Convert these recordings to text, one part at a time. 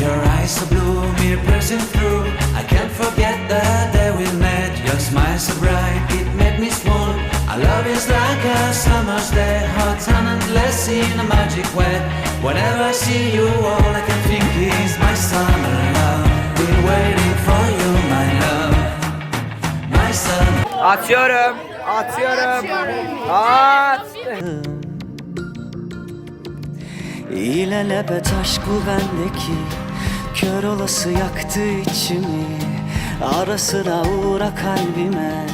Your eyes so blue, mere piercing through. I can't forget the day we met. Your smile so bright, it made me swoon. Our love is like a summer's day, hot and endless in a magic way. Whenever I see you, all I can think is my summer love. Been waiting for you, my love. My summer. Atıyorum. Atıyorum. At. İlelebet aşk bu bendeki Kör olası yaktı içimi. Ara sıra uğra kalbime.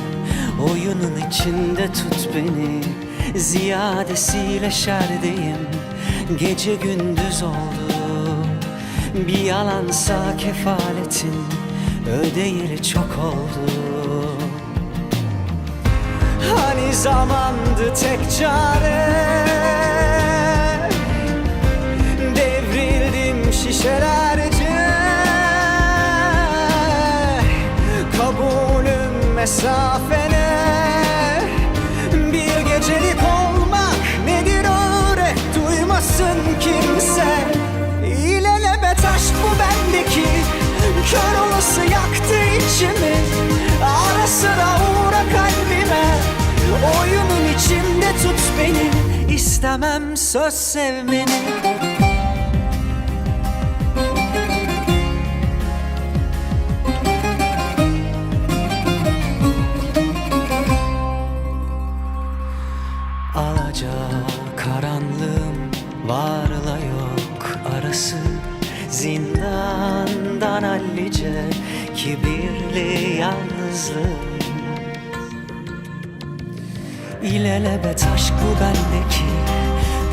Oyunun içinde tut beni. Ziyadesiyle şerdeyim. Gece gündüz oldu. Bir yalansa kefaletin Ödeyeli çok oldu. Hani zamandı tek çare mesafene. Bir gecelik olmak nedir öyle? Duymasın kimse. İlelebet aşk bu bendeki Kör olası yaktı içimi. Ara sıra uğra kalbime. Oyunun içinde tut beni. İstemem söz sevmeni Alaca karanlığım varla yok arası. Zindandan hallice kibirli yalnızlığım. İlelebet aşk bu bendeki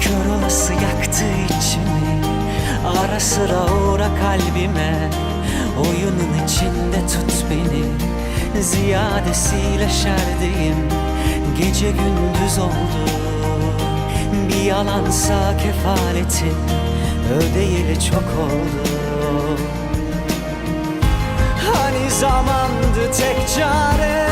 Kör olası yaktı içimi. Ara sıra uğra kalbime Oyunun içinde tut beni. Ziyadesiyle şerdeyim Gece gündüz oldu Bir yalansa kefaletin Ödeyeli çok oldu. Hani zamandı tek çare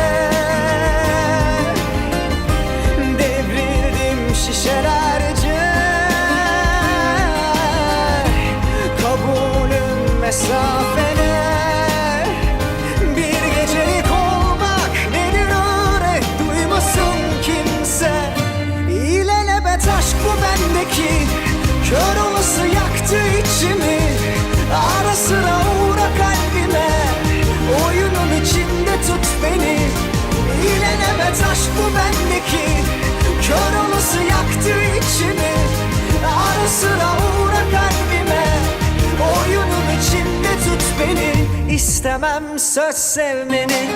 bendeki Kör olası yaktı içimi. Ara sıra uğra kalbime Oyunun içinde tut beni. İlelebet aşk bu bendeki Kör olası yaktı içimi. Ara sıra uğra kalbime Oyunun içinde tut beni. İstemem söz sevmeni